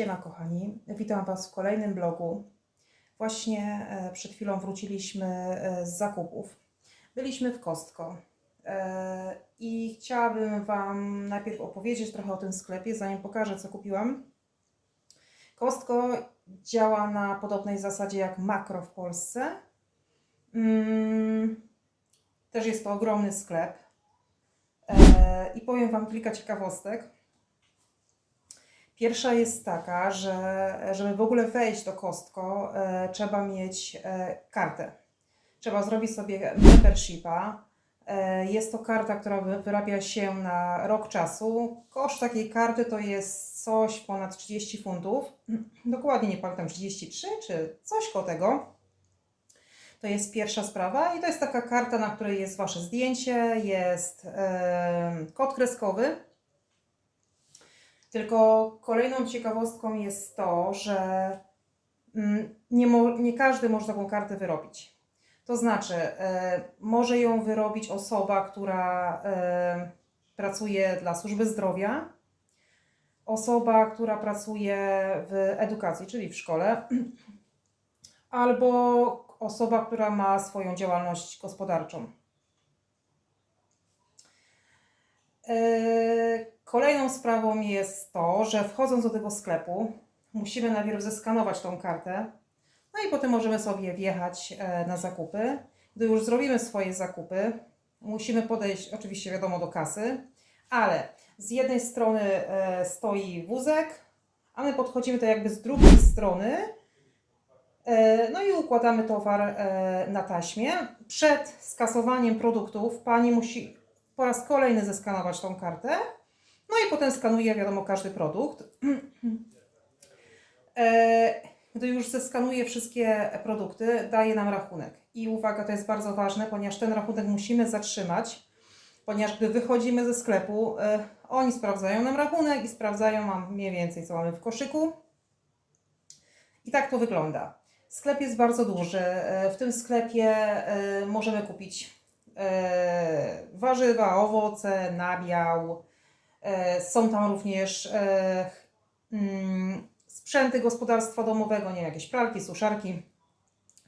Siema kochani, witam Was w kolejnym blogu. Właśnie e, przed chwilą wróciliśmy e, z zakupów. Byliśmy w Kostko e, i chciałabym Wam najpierw opowiedzieć trochę o tym sklepie, zanim pokażę co kupiłam. Kostko działa na podobnej zasadzie jak Makro w Polsce. Mm, Też jest to ogromny sklep. I powiem Wam kilka ciekawostek. Pierwsza jest taka, że żeby w ogóle wejść do Kostko, e, trzeba mieć e, kartę. Trzeba zrobić sobie membershipa. E, jest to karta, która wy- wyrabia się na rok czasu. Koszt takiej karty to jest coś ponad 30 funtów. Dokładnie nie pamiętam, 33 czy coś koło tego. To jest pierwsza sprawa i to jest taka karta, na której jest Wasze zdjęcie, jest e, kod kreskowy. Tylko kolejną ciekawostką jest to, że mm, nie, nie każdy może taką kartę wyrobić. To znaczy, e, może ją wyrobić osoba, która e, pracuje dla służby zdrowia, osoba, która pracuje w edukacji, czyli w szkole, albo osoba, która ma swoją działalność gospodarczą. E, Kolejną sprawą jest to, że wchodząc do tego sklepu, musimy najpierw zeskanować tą kartę, no i potem możemy sobie wjechać e, na zakupy. Gdy już zrobimy swoje zakupy, musimy podejść oczywiście wiadomo do kasy, ale z jednej strony e, stoi wózek, a my podchodzimy to jakby z drugiej strony, e, no i układamy towar na taśmie. Przed skasowaniem produktów pani musi po raz kolejny zeskanować tą kartę. No i potem skanuje, wiadomo, każdy produkt. E, Gdy już zeskanuje wszystkie produkty, daje nam rachunek. I uwaga, to jest bardzo ważne, ponieważ ten rachunek musimy zatrzymać, ponieważ gdy wychodzimy ze sklepu, e, oni sprawdzają nam rachunek i sprawdzają nam mniej więcej, co mamy w koszyku. I tak to wygląda. Sklep jest bardzo duży. E, W tym sklepie możemy kupić warzywa, owoce, nabiał, Są tam również e, mm, sprzęty gospodarstwa domowego, nie jakieś pralki, suszarki,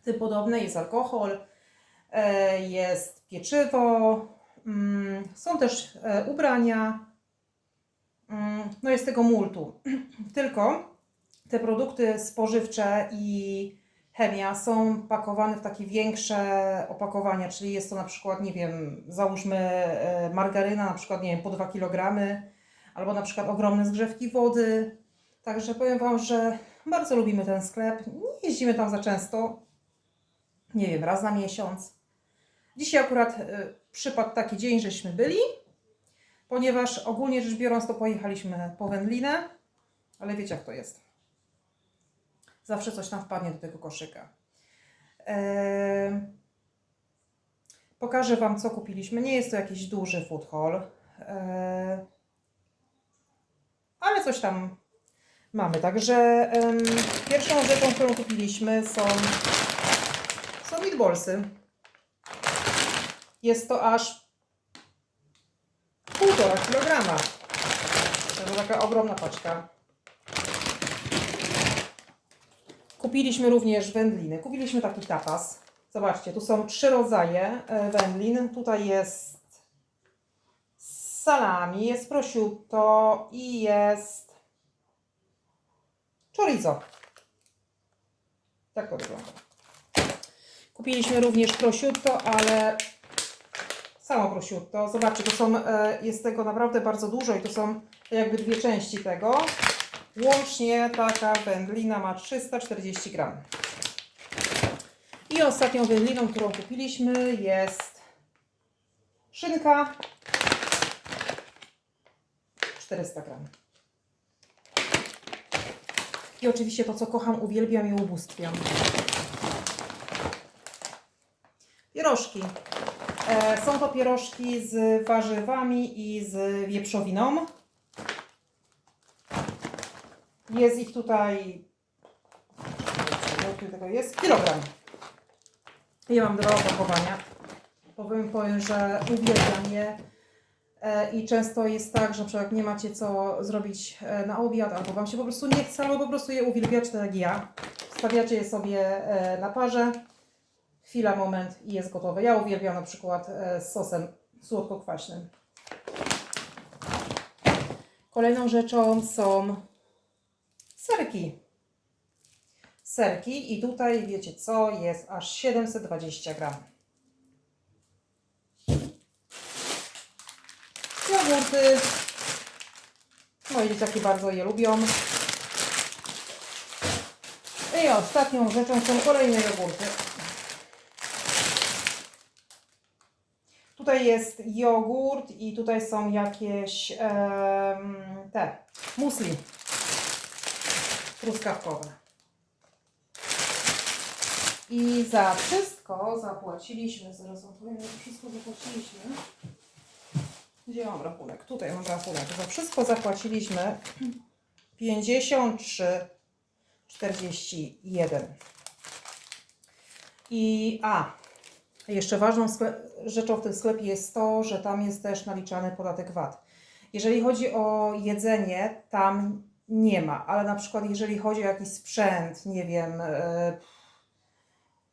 tym podobne. Jest alkohol, e, jest pieczywo, mm, są też e, ubrania. Mm, No jest tego multu. Tylko te produkty spożywcze i chemia są pakowane w takie większe opakowania, czyli jest to na przykład, nie wiem, załóżmy e, margaryna na przykład, nie wiem, po 2 kg, albo na przykład ogromne zgrzewki wody. Także powiem Wam, że bardzo lubimy ten sklep. Nie jeździmy tam za często, nie wiem, raz na miesiąc. Dzisiaj akurat e, przypadł taki dzień, żeśmy byli, ponieważ ogólnie rzecz biorąc to pojechaliśmy po wędlinę, ale wiecie jak to jest. Zawsze coś tam wpadnie do tego koszyka. Eee, pokażę Wam, co kupiliśmy. Nie jest to jakiś duży food haul, eee, ale coś tam mamy. Także pierwszą rzeczą, którą kupiliśmy są, są meatballsy. Jest to aż 1,5 kilograma. To taka ogromna paczka. Kupiliśmy również wędliny. Kupiliśmy taki tapas. Zobaczcie, tu są trzy rodzaje e, wędlin. Tutaj jest salami, jest prosciutto i jest chorizo. Tak to wygląda. Kupiliśmy również prosciutto, ale samo prosciutto. Zobaczcie, to są, e, jest tego naprawdę bardzo dużo i to są jakby dwie części tego. Łącznie taka wędlina ma 340 gram. I ostatnią wędliną, którą kupiliśmy jest szynka 400 gram. I oczywiście to, co kocham, uwielbiam i ubóstwiam. Pierożki. E, są to pierożki z warzywami i z wieprzowiną. Jest ich tutaj. Tego jest? Kilogram. Ja mam dwa opakowania. Powiem, powiem, że uwielbiam je. E, I często jest tak, że przykład nie macie co zrobić e, na obiad, albo Wam się po prostu nie chce, albo po prostu je uwielbiacie, tak jak ja. Stawiacie je sobie e, na parze, chwila, moment i jest gotowe. Ja uwielbiam na przykład z sosem słodko-kwaśnym. Kolejną rzeczą są serki. Serki i tutaj wiecie co, jest aż 720 gram. Jogurty. Moje dzieciaki bardzo je lubią. I ostatnią rzeczą są kolejne jogurty. Tutaj jest jogurt i tutaj są jakieś em, te musli truskawkowe. I za wszystko zapłaciliśmy, zaraz wam za wszystko zapłaciliśmy. Gdzie mam rachunek? Tutaj mam rachunek. Za wszystko zapłaciliśmy 53,41. I a, jeszcze ważną rzeczą w tym sklepie jest to, że tam jest też naliczany podatek VAT. Jeżeli chodzi o jedzenie, tam nie ma, ale na przykład jeżeli chodzi o jakiś sprzęt, nie wiem, e,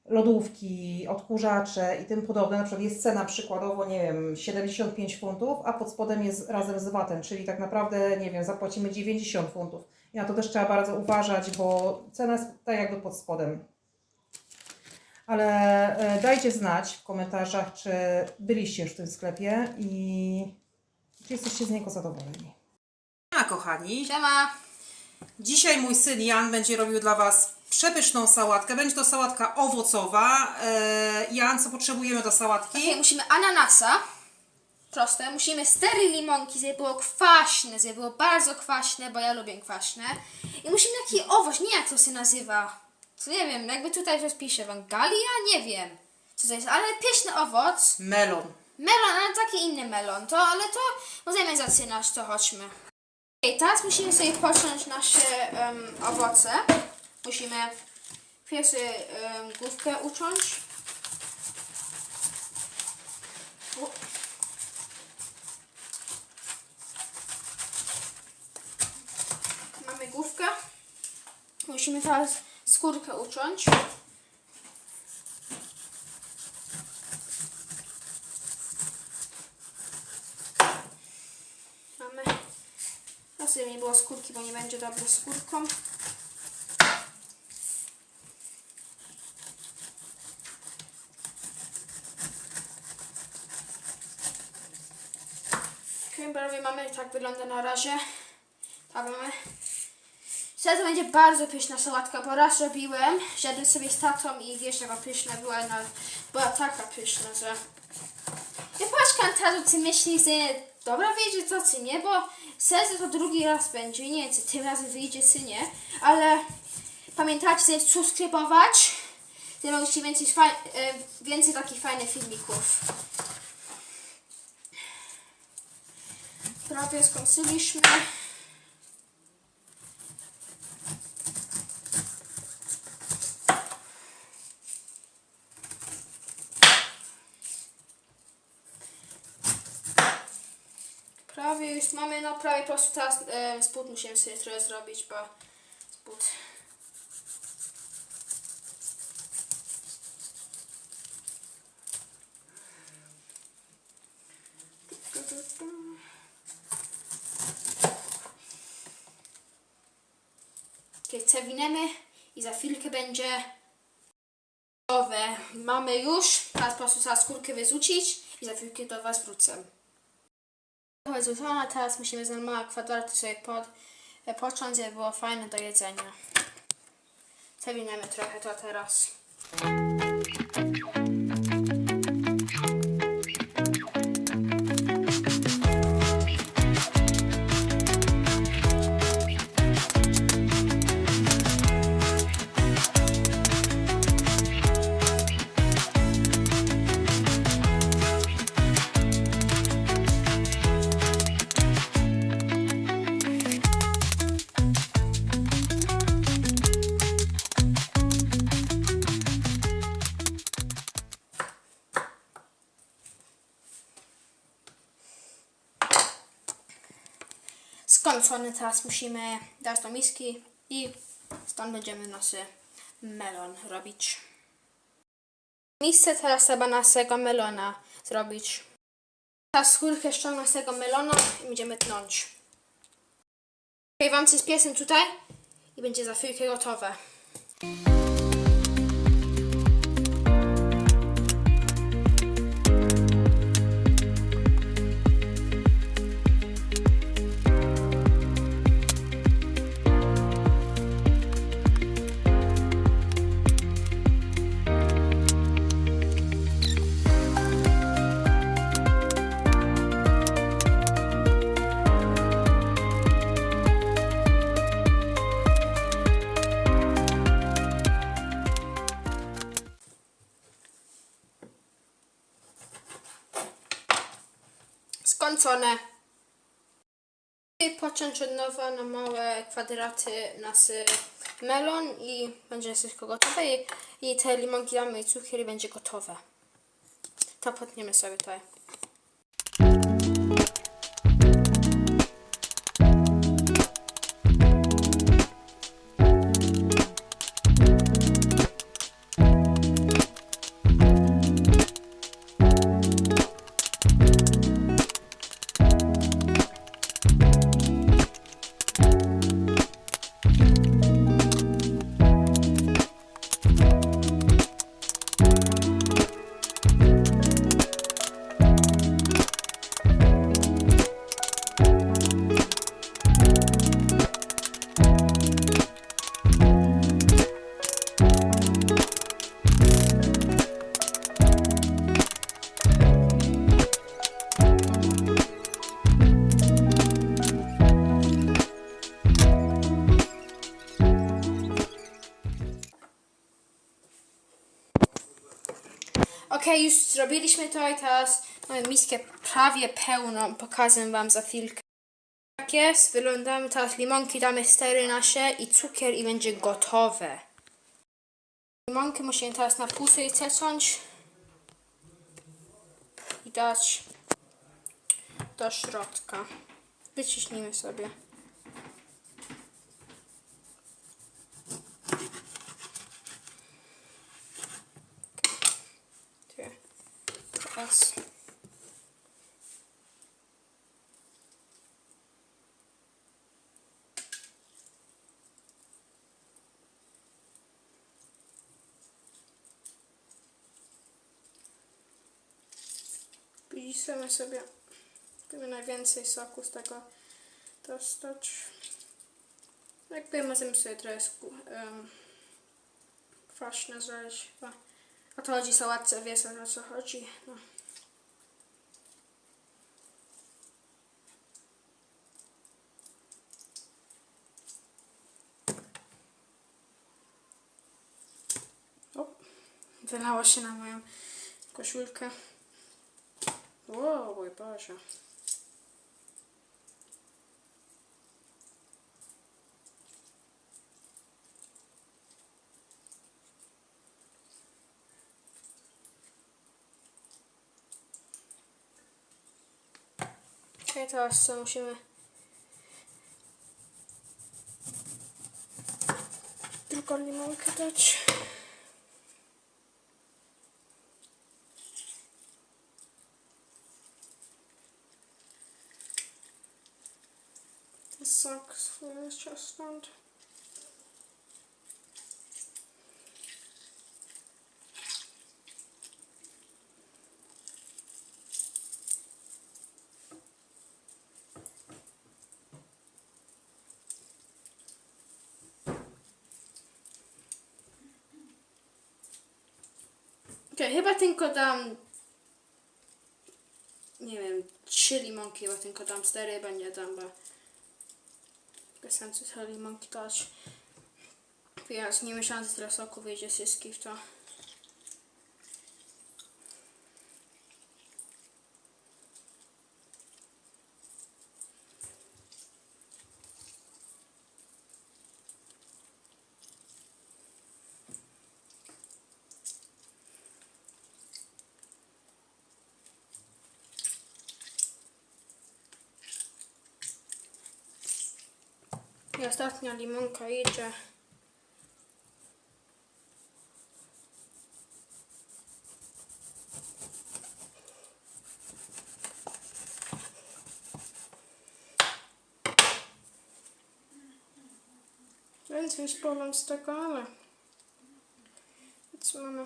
lodówki, odkurzacze i tym podobne, na przykład jest cena przykładowo, nie wiem, 75 funtów, a pod spodem jest razem z VAT-em, czyli tak naprawdę, nie wiem, zapłacimy 90 funtów. I na to też trzeba bardzo uważać, bo cena jest tak jakby pod spodem. Ale e, dajcie znać w komentarzach, czy byliście już w tym sklepie i czy jesteście z niego zadowoleni. A kochani, Siema! Dzisiaj mój syn Jan będzie robił dla Was przepyszną sałatkę. Będzie to sałatka owocowa. E, Jan, co potrzebujemy do sałatki? Okej, musimy ananasa. Proste. Musimy stery limonki, żeby było kwaśne, żeby było bardzo kwaśne, bo ja lubię kwaśne. I musimy taki owoc, nie jak to się nazywa. Co nie wiem, jakby tutaj coś pisze, Wangalia? Nie wiem. Co to jest, ale pyszny owoc. Melon. Melon, ale taki inny melon. To, ale to możemy zaczynać, to chodźmy. Teraz musimy sobie począć nasze em, owoce. Musimy pierwszy um, główkę uciąć. Mamy główkę. Musimy teraz skórkę uciąć. No sobie nie było skórki, bo nie będzie dobre skórką. Cranberry mamy, tak wygląda na razie. Mamy. Teraz będzie bardzo pyszna sałatka, bo raz robiłem, zjadłem sobie z tatą i wiesz jaka pyszna była, na, była taka pyszna, że... Ja patrzę tato, ty myślisz, że dobra wyjdzie to, czy nie, bo serce to drugi raz będzie, nie wiem, czy tym razem wyjdzie, czy nie, ale pamiętajcie, subskrybować, żeby mieć więcej, e, więcej takich fajnych filmików. Prawie skończyliśmy. Już mamy, no prawie po prostu teraz e, spód musimy sobie trochę zrobić, bo spód. Okay, i za chwilkę będzie gotowe. Mamy już, teraz po prostu trzeba skórkę wyrzucić i za chwilkę do Was wrócę. Zrzucona, teraz musimy z małe kwadraty sobie pod, e, począć, żeby było fajne do jedzenia. Przewiniemy trochę to teraz. Skończony. Teraz musimy dać do miski i stąd będziemy nasz melon robić. Miejsce teraz trzeba naszego melona zrobić. Teraz skórkę ściągnę z tego melona i będziemy tnąć. Wam się z piesem tutaj i będzie za chwilkę gotowe. Skończone. I począć od nowa na małe kwadraty nasz melon i będzie wszystko gotowe i, i te limonki damy i cukier i będzie gotowe. To potniemy sobie tutaj. Już zrobiliśmy to i teraz mamy miskę prawie pełną. Pokażę wam za chwilkę. Tak jest, wyglądamy teraz limonki, damy stery nasze i cukier i będzie gotowe. Limonki musimy teraz na pusy ciecąć i dać do środka. Wyciśnijmy sobie. Dwie. Piszemy sobie, żeby najwięcej soku z tego dostać. Jakby możemy sobie trochę um, kwaśne chyba. O to chodzi sałatce, wiesz o co chodzi. No. Wylało się na moją koszulkę. Wow, mój Boże. Okej, teraz co musimy... Drugą limonkę dać. Sok swój jeszcze stąd. Chyba tylko dam. Nie wiem, trzy limonki, chyba tylko dam cztery, chyba nie dam, bo bez sensu limonki dać. Więc nie myślałam, że tyle soku wyjdzie z wszystkich, to. I ostatnia limonka idzie. Więcej spowiem z tego, ale co mamy?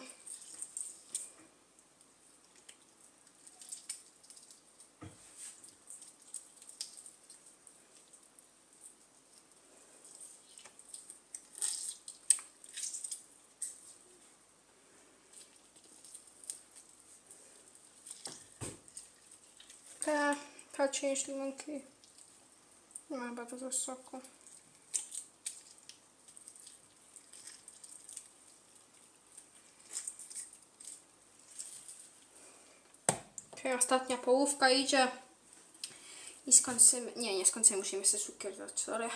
Ta część limonki nie ma chyba dużo soku. Okej, ostatnia połówka idzie. I skończymy. Nie, nie skończymy, musimy jeszcze cukier dać, sorry.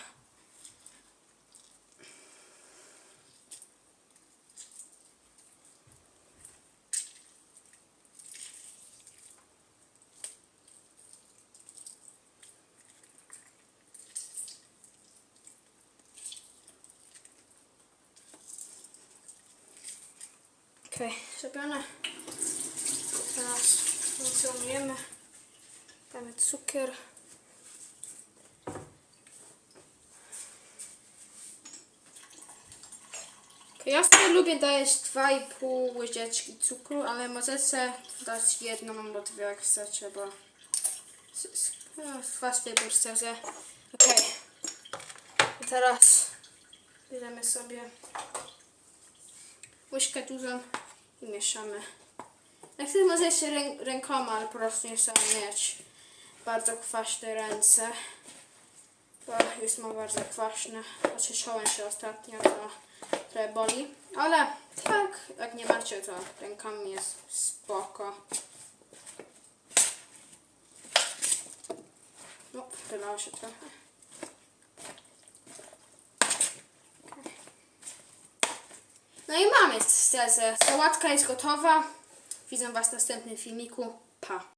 Okej, zrobione. Teraz funkcjonujemy. Damy cukier. Ja sobie lubię dać 2,5 łyżeczki cukru, ale możecie dać jedną albo dwie jak chcecie, bo no, wasz wybór szczerze. Okej. I teraz bierzemy sobie łyżkę dużą i mieszamy. Jak chcesz może jeszcze rę, rękoma, ale po prostu nie trzeba mieć bardzo kwaśne ręce. Bo już mam bardzo kwaśne. Oczyszczałem się ostatnio, to trochę boli. Ale tak, jak nie macie, to rękami jest spoko. No, wylało się trochę. No i mamy szczerze. Sałatka jest gotowa. Widzę Was w następnym filmiku. Pa!